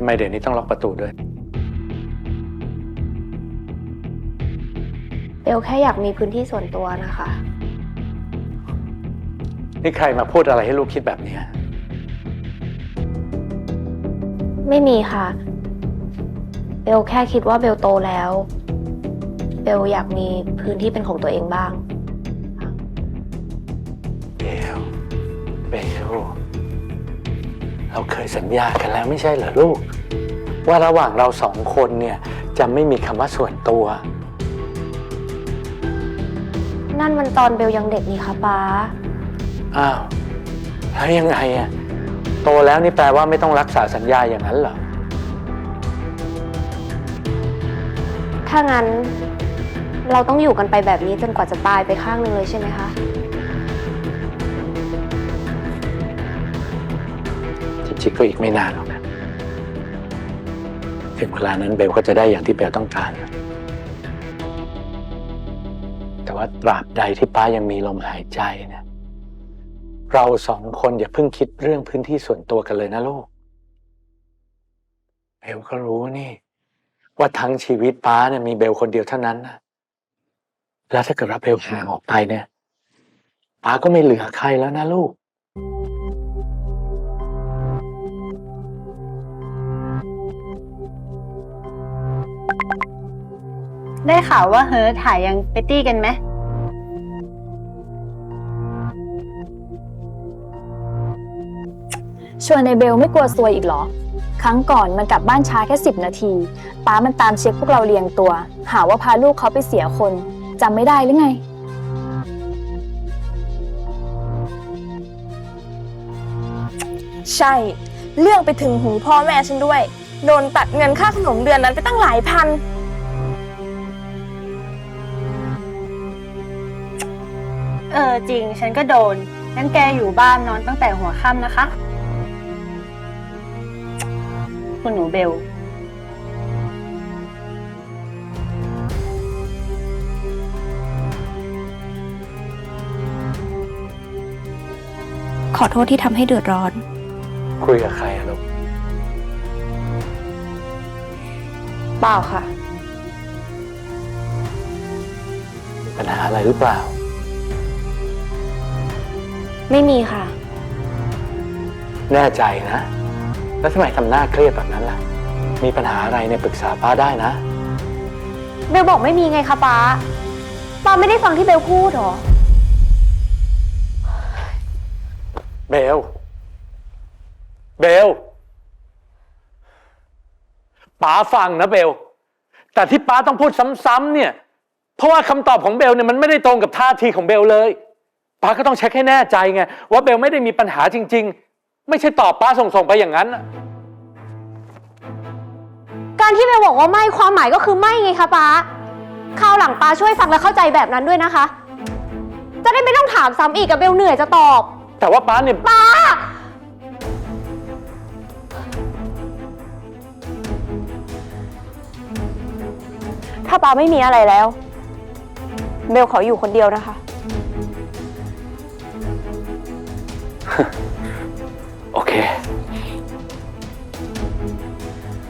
ทำไมเดี๋ยวนี้ต้องล็อกประตูด้วย เบลแค่อยากมีพื้นที่ส่วนตัวนะคะ นี่ใครมาพูดอะไรให้ลูกคิดแบบเนี้ยไม่มีค่ะ เบลแค่คิดว่าเบลโตแล้ว เบลอยากมีพื้นที่เป็นของตัวเองบ้าง เบล เบล เราเคยสัญญากันแล้วไม่ใช่เหรอลูก ว่าระหว่างเราสองคนเนี่ย จะไม่มีคำว่าส่วนตัว นั่นมันตอนเบลยังเด็กนี่คะป้า อ้าว แล้วยังไงอะโตแล้วนี่แปลว่าไม่ต้องรักษาสัญญาอย่างนั้นเหรอ ถ้างั้นเราต้องอยู่กันไปแบบนี้จนกว่าจะตายไปข้างหนึ่งเลยใช่ไหมคะ จริงๆก็อีกไม่นานหรอกนะถึงเวลานั้นเบลก็จะได้อย่างที่เบลต้องการ แต่ว่าตราบใดที่ป้ายังมีลมหายใจเนี่ยเราสองคนอย่าเพิ่งคิดเรื่องพื้นที่ส่วนตัวกันเลยนะลูกเบลก็รู้นี่ ว่าทั้งชีวิตป้าเนี่ยมีเบลคนเดียวเท่านั้นนะแล้วถ้าเกิดว่าเบลห่างออกไปเนี่ยป้าก็ไม่เหลือใครแล้วนะลูก ได้ข่าวว่าเฮิร์ทถ่ายยังไปตี้กันไหม ชวนในเบลไม่กลัวซวยอีกเหรอ ครั้งก่อนมันกลับบ้านช้าแค่สิบนาที ป้ามันตามเช็คพวกเราเรียงตัว หาว่าพาลูกเขาไปเสียคนจำไม่ได้หรือไง ใช่ เรื่องไปถึงหูพ่อแม่ฉันด้วย โดนตัดเงินค่าขนมเดือนนั้นไปตั้งหลายพัน เออจริงฉันก็โดน งั้นแกอยู่บ้านนอนตั้งแต่หัวค่ำนะคะ คุณหนูเบล ขอโทษที่ทำให้เดือดร้อน คุยกับใครอะลูกเปล่าค่ะ มีปัญหาอะไรหรือเปล่า ไม่มีค่ะ แน่ใจนะ แล้วทำไมทำหน้าเครียดแบบนั้นล่ะ มีปัญหาอะไรเนี่ยปรึกษาป้าได้นะ เบลบอกไม่มีไงคะป้า ป้าไม่ได้ฟังที่เบลพูดหรอ เบล เบลป้าฟังนะเบล แต่ที่ป้าต้องพูดซ้ำๆเนี่ย เพราะว่าคำตอบของเบลเนี่ยมันไม่ได้ตรงกับท่าทีของเบลเลย ป้าก็ต้องเช็คให้แน่ใจไง ว่าเบลไม่ได้มีปัญหาจริง ๆ ไม่ใช่ตอบป้าส่งๆไปอย่างนั้นน่ะการที่เบลบอกว่าไม่ความหมายก็คือไม่ไงคะป้าคราวหลังป้าช่วยฟังและเข้าใจแบบนั้นด้วยนะคะ จะได้ไม่ต้องถามซ้ำอีกกับเบลเหนื่อยจะตอบแต่ว่าป้าเนี่ยป้า ถ้าป้าไม่มีอะไรแล้ว เบลขออยู่คนเดียวนะคะ เค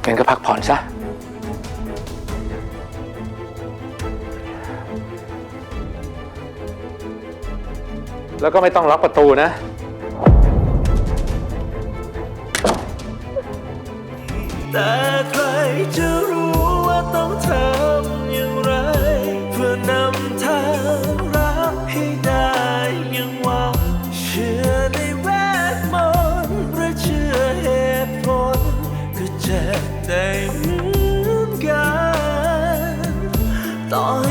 งั้นก็พักผ่อนซะ แล้วก็ไม่ต้องล็อกประตูนะ แต่ใครจะรู้ว่าต้องเธอ 当